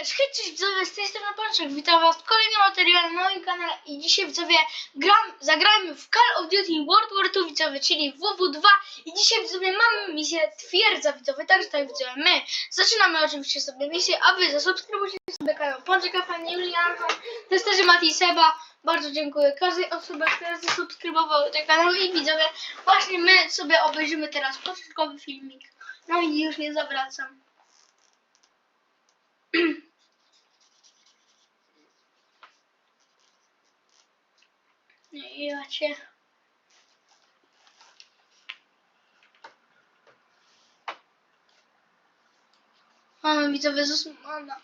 Cześć, cześć widzowie, z tej strony Pączek, witam was w kolejnym materiale na moim kanale i dzisiaj widzowie gram, zagrajmy w Call of Duty World War II widzowie, czyli WW2 i dzisiaj widzowie mamy misję Twierdza widzowie, także tak widzowie, my zaczynamy oczywiście sobie misję, a wy zasubskrybujcie sobie kanał Pączeka, pani Julianka, też Mati Seba, bardzo dziękuję każdej osobie, która zasubskrybowała ten kanał i widzowie, właśnie my sobie obejrzymy teraz początkowy filmik, no i już nie zawracam. Ja cię. Mamy widzowie z Osmana.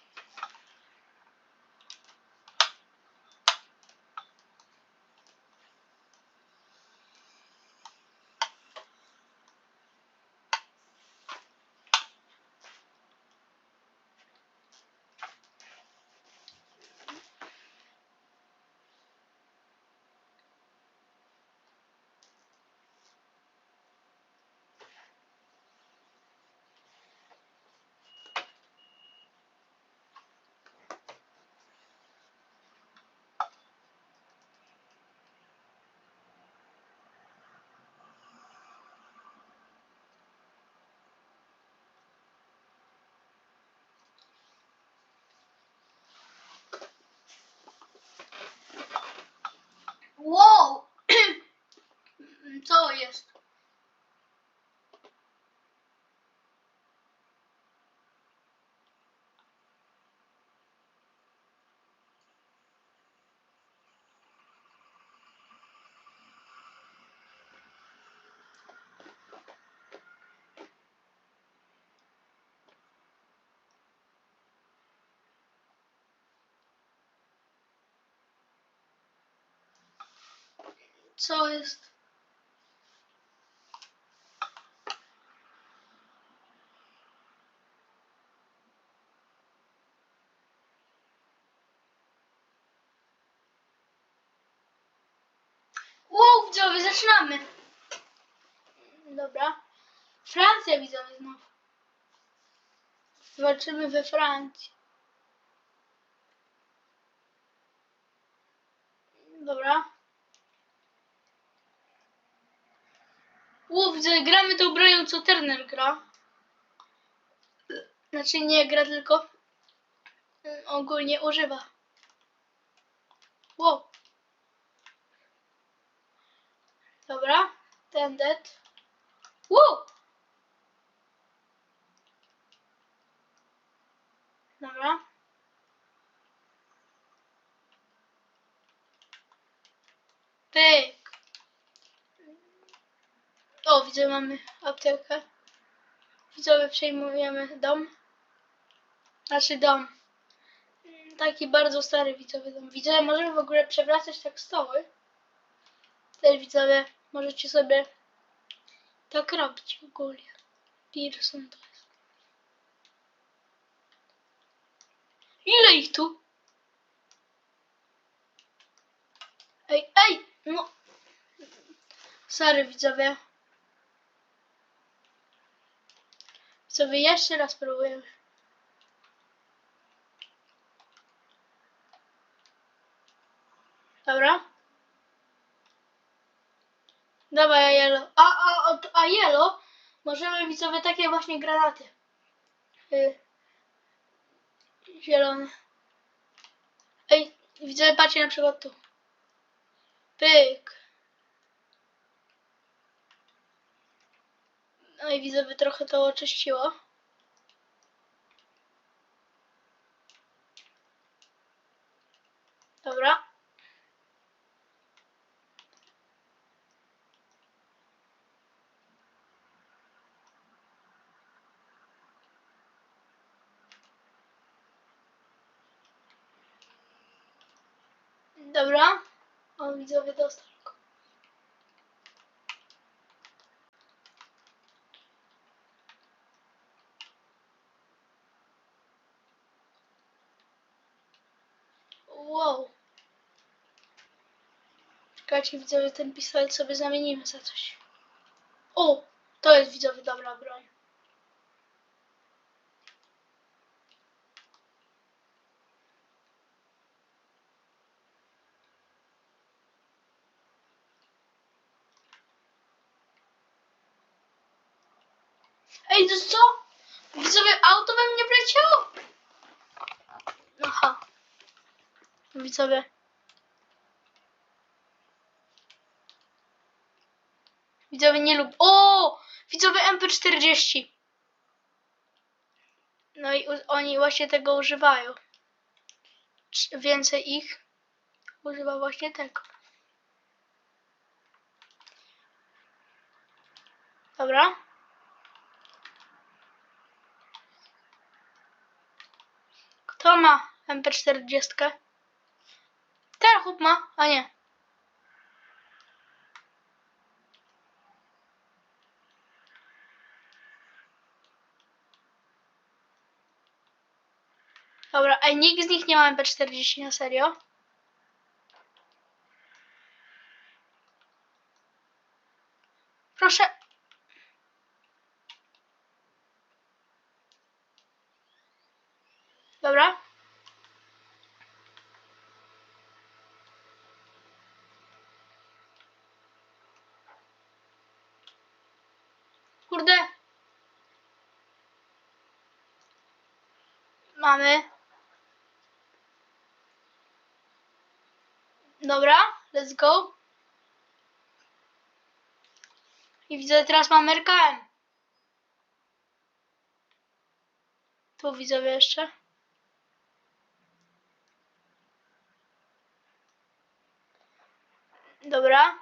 Wow! Co jest? Co jest? Wow, widzowie, zaczynamy. Dobra. Francja, widzowie, znowu. Walczymy we Francji. Dobra. Widzę, gramy tą bronią, co Turner gra. Znaczy nie gra, tylko y, ogólnie używa. Wow. Dobra, ten dead. Wow. Dobra. Pyk. O, widzę, mamy aptekę. Widzowie, przejmujemy dom. Znaczy dom. Mm, Taki bardzo stary widzowie dom. Widzowie, możemy w ogóle przewracać tak stoły. Też widzowie, możecie sobie tak robić ogólnie. Pearson to jest. Ile ich tu? Ej, ej! No. Sorry widzowie. Widzowie, jeszcze raz próbujemy. Dobra. Dawaj, Jelo. A, a, a, a Jelo możemy widzowie takie właśnie granaty. Y, zielone. Ej, widzowie, patrzcie na przykład tu. Pyk. No i widzowie trochę to oczyściło. Dobra. Dobra. O, widzowie dostał. Wow. Czekajcie, widzowie, ten pistolet sobie zamienimy za coś. O! To jest, widzowie, dobra broń. Ej, to co? Widzowie, auto we mnie wleciało? Aha. Widzowie. Widzowie nie lub. O! Widzowie MP40. No i oni właśnie tego używają. Więcej ich używa właśnie tego. Dobra. Kto ma MP40? Ten chłop ma, a nie. Dobra, a nikt z nich nie ma MP40 na serio? Proszę. Dobra. Kurde. Mamy. Dobra, let's go. I widzę, teraz mamy RKM. Tu widzowie jeszcze. Dobra.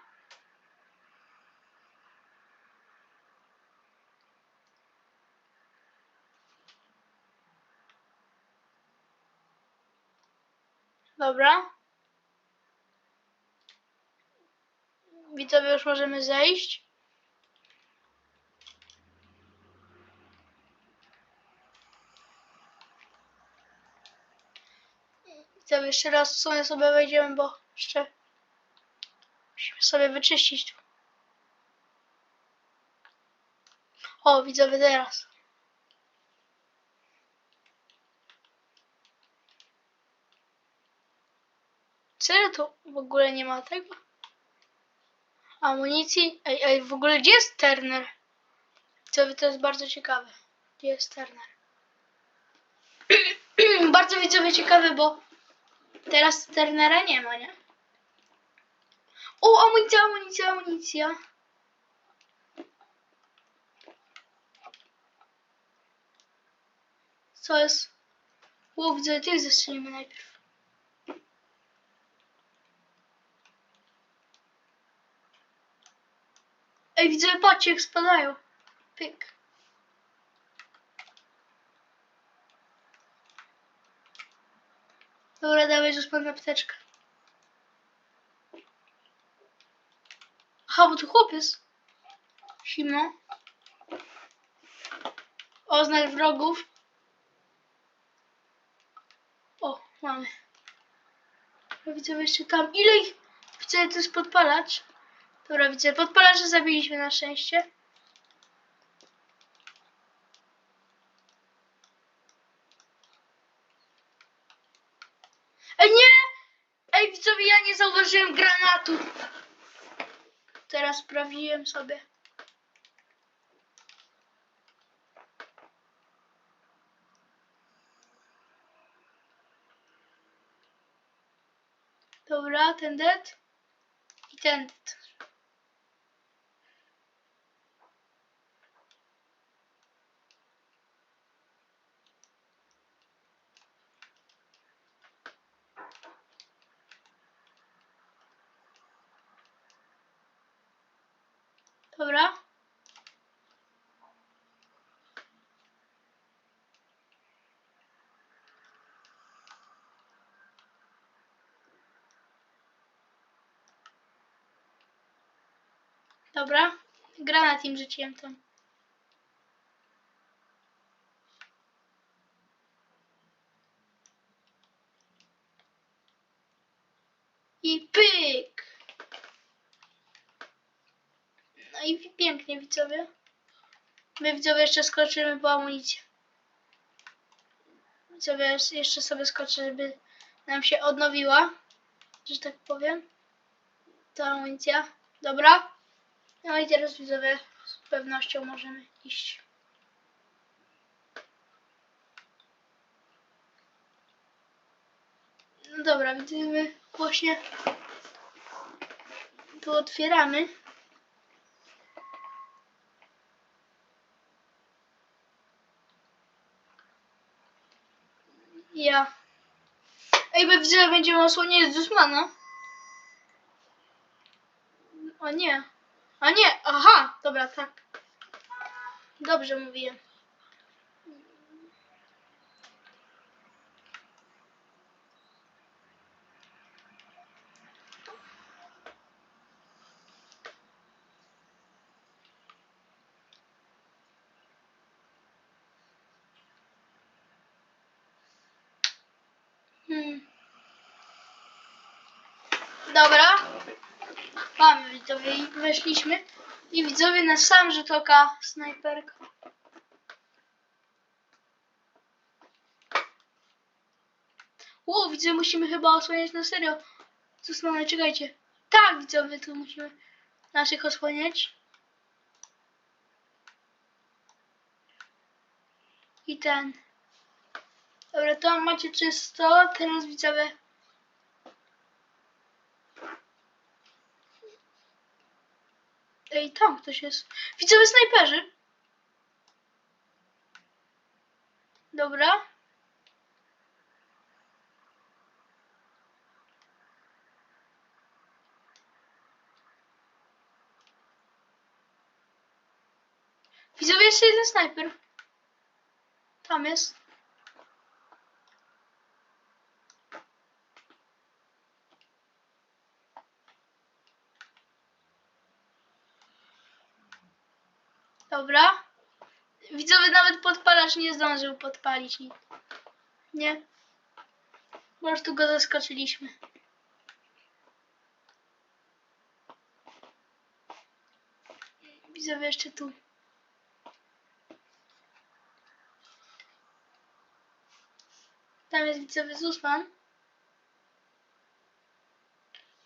Dobra. Widzowie, już możemy zejść. Widzowie, jeszcze raz w sumie sobie wejdziemy, bo jeszcze sobie wyczyścić. O, widzowie, teraz. Serio tu w ogóle nie ma tego? Amunicji? Ej, ej, w ogóle gdzie jest Turner? Widzowie, to jest bardzo ciekawe. Gdzie jest Turner? bardzo widzowie ciekawe, bo teraz Turnera nie ma, nie? O, amunicja, amunicja, amunicja. Co jest? O, widzę, tych zestrzelimy najpierw. Ej, widzę, patrzcie, jak spadają. Pyk. Dobra, dawaj, że spadła apteczkę. Aha, bo tu chłopiec. Zimno. Oznacz wrogów. O, mamy. Ja widzę jeszcze tam. Ile ich? Widzę, to jest podpalacz. Dobra, widzę. Podpalacza zabiliśmy na szczęście. Ej, nie! Ej, widzowie, ja nie zauważyłem granatu. Teraz sprawdziłem sobie. Dobra, ten dead. I ten dead. Dobra. Dobra. Granat im rzuciłem tam. My widzowie jeszcze skoczymy po amunicję. Widzowie jeszcze sobie skoczę, żeby nam się odnowiła, że tak powiem. Ta amunicja. Dobra. No i teraz widzowie z pewnością możemy iść. No dobra, widzimy właśnie tu otwieramy. Ja. Ej, bo widzę, że będziemy osłonięć Dusmana. O nie. A nie, aha, dobra, tak. Dobrze mówiłem. Dobra. Mamy widzowie i weszliśmy. I widzowie na sam rzut oka snajperka. Ło, widzę, musimy chyba osłaniać na serio. Co mamy, czekajcie. Tak, widzowie, tu musimy naszych osłaniać. I ten. Dobra, to macie czysto. Teraz widzowie. Ej, tam ktoś jest. Widzowie snajperzy. Dobra. Widzowie, jeszcze jeden snajper. Tam jest. Dobra. Widzowie nawet podpalacz nie zdążył podpalić. Nie. Po prostu go zaskoczyliśmy. Widzowie jeszcze tu. Tam jest widzowy Zusman.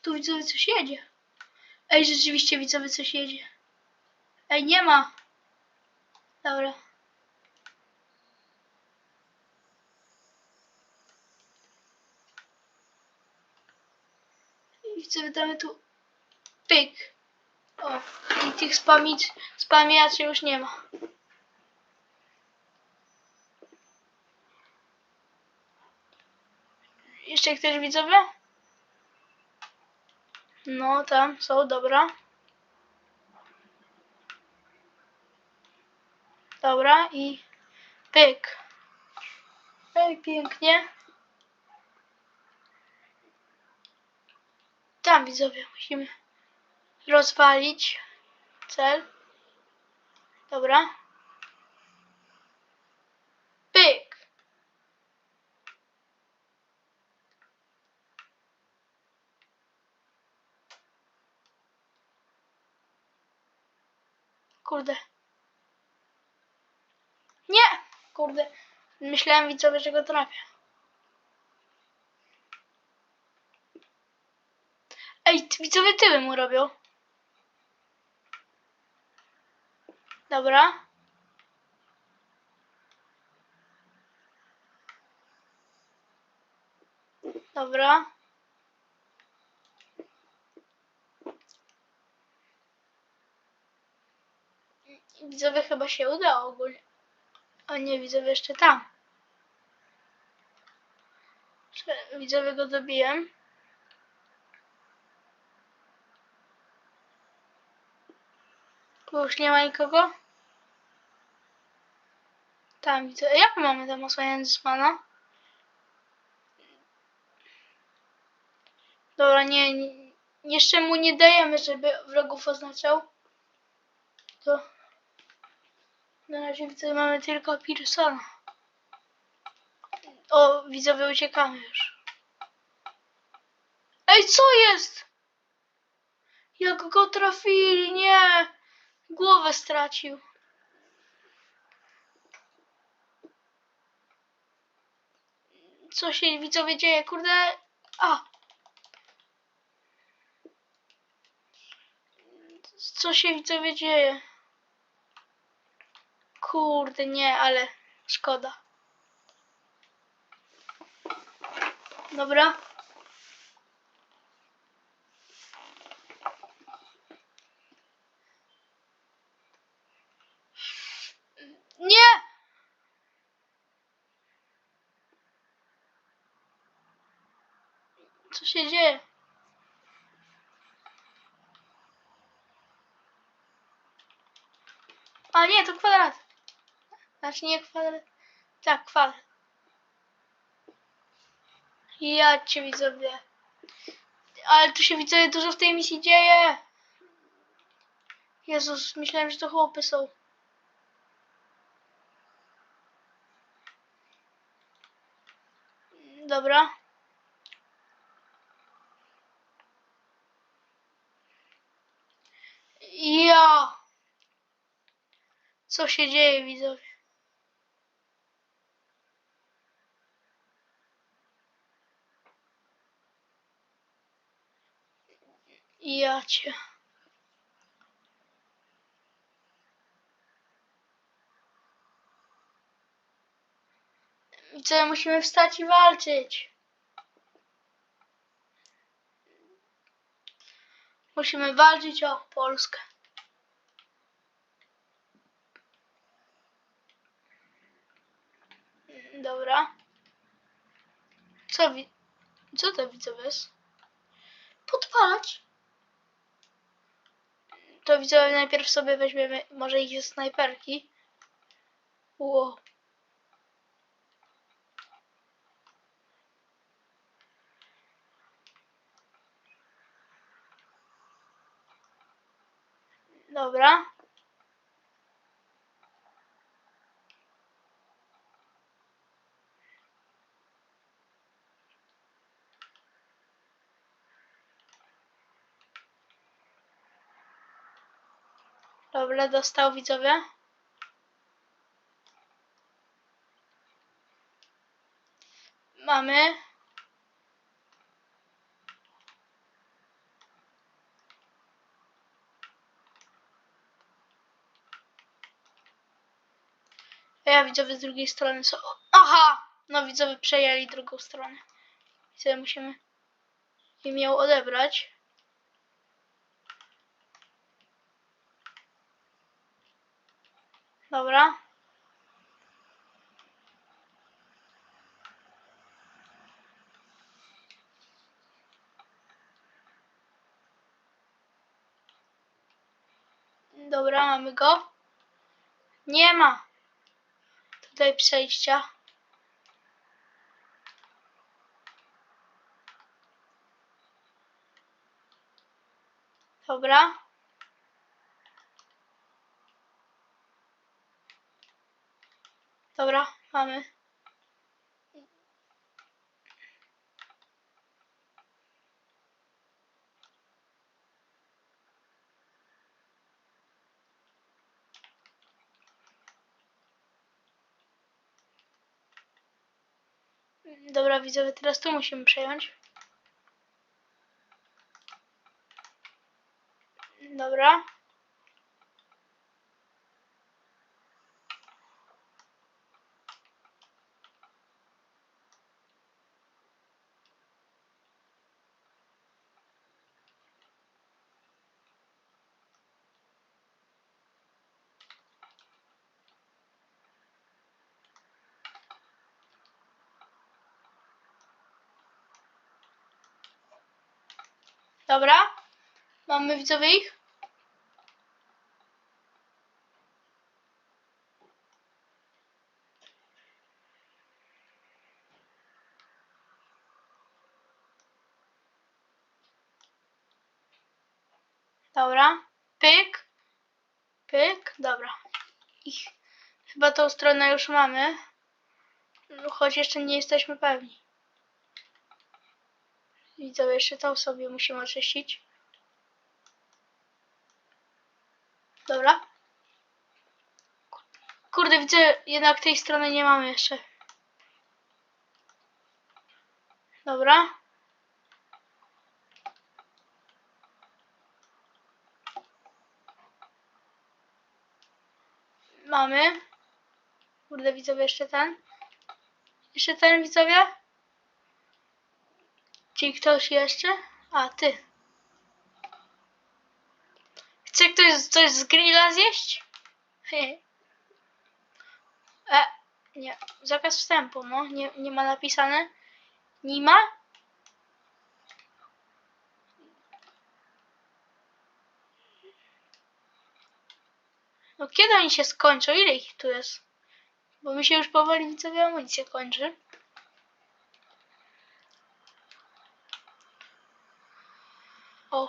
Tu widzowie coś jedzie. Ej, rzeczywiście widzowie coś jedzie. Ej, nie ma. Dobra. I widzowie damy tu pyk. O, i tych spamić, spamiaczy już nie ma. Jeszcze ktoś widzowie? No, tam są, dobra. Dobra i pyk. Ej, pięknie. Tam widzowie musimy rozwalić cel. Dobra. Pyk. Kurde. Nie! Kurde. Myślałem widzowie, że go trafię. Ej, widzowie tyły mu robią. Dobra. Dobra. Widzowie chyba się udało ogólnie. O nie, widzowie jeszcze tam. Widzowie go dobiłem. Już nie ma nikogo. Tam widzę. Jak my mamy tam osłaniać z pana? Dobra, nie, nie. Jeszcze mu nie dajemy, żeby wrogów oznaczał. To. Na razie widzę, mamy tylko Pearsona. O, widzowie, uciekamy już. Ej, co jest? Jak go trafili, nie! Głowę stracił. Co się widzowie dzieje? Kurde. A! Co się widzowie dzieje? Kurde, nie, ale szkoda. Dobra. Nie! Co się dzieje? A nie, to kwadrat. Znaczy nie kwadrat. Tak, kwadrat. Ja cię widzowie. Ale tu się widzę, dużo w tej misji dzieje. Jezus, myślałem, że to chłopy są. Dobra. Ja. Co się dzieje, widzowie? Ja cię. Co, musimy wstać i walczyć. Musimy walczyć o Polskę. Dobra. Co wi... Co to widzowie jest? Podpalacz? To widzowie najpierw sobie weźmiemy może ich snajperki. Wow. Dobra. Dobra, dostał widzowie. Mamy. Ja widzowie z drugiej strony są. Aha! No widzowie przejęli drugą stronę. Widzowie musimy im ją odebrać. Dobra. Dobra, mamy go. Nie ma tutaj przejścia. Dobra. Dobra, mamy. Dobra, widzowie, teraz tu musimy przejąć. Dobra. Dobra. Mamy widzowie ich? Dobra. Pyk. Pyk. Dobra. Ich. Chyba tą stronę już mamy. No, Choć jeszcze nie jesteśmy pewni. Widzowie, jeszcze tą sobie musimy oczyścić. Dobra. Kurde, widzę, jednak tej strony nie mamy jeszcze. Dobra. Mamy. Kurde, widzowie, jeszcze ten. Jeszcze ten, widzowie. Czy ktoś jeszcze? A, ty. Chce ktoś coś z grilla zjeść? E, nie. Zakaz wstępu, no. Nie, nie ma napisane. Nie ma? No kiedy oni się skończą? Ile ich tu jest? Bo mi się już powoli widzowie amunicja kończy. O.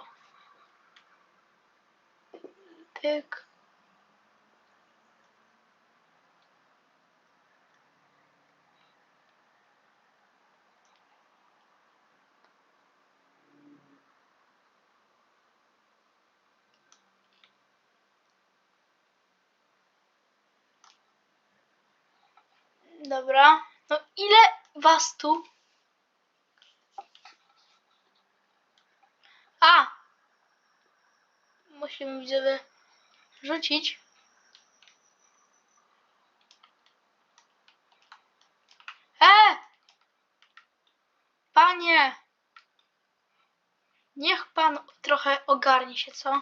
Pyk. Dobra. No ile was tu? A! Musimy widzowie rzucić. E! Panie! Niech pan trochę ogarnie się, co?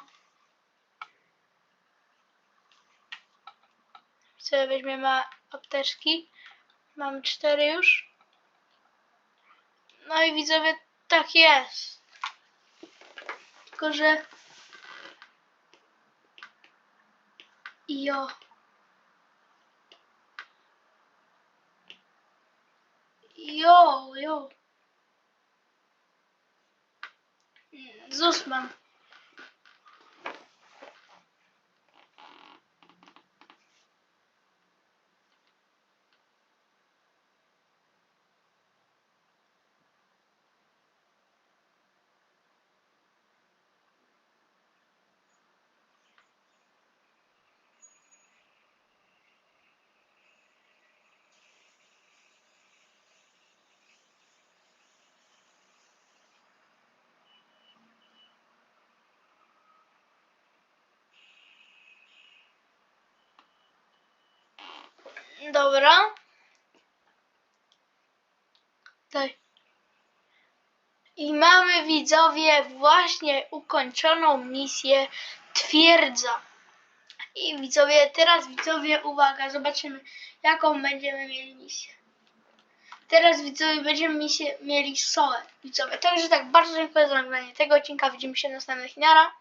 Sobie weźmiemy apteczki. Mam cztery już. No i widzowie, tak jest. Tylko, że... Jo. Jo, jo. Zus Dobra. Daj. I mamy widzowie właśnie ukończoną misję twierdza. I widzowie, teraz widzowie, uwaga, zobaczymy jaką będziemy mieli misję. Teraz widzowie będziemy misję, mieli SOE. Widzowie, także tak bardzo dziękuję za oglądanie tego odcinka. Widzimy się następnych dniach.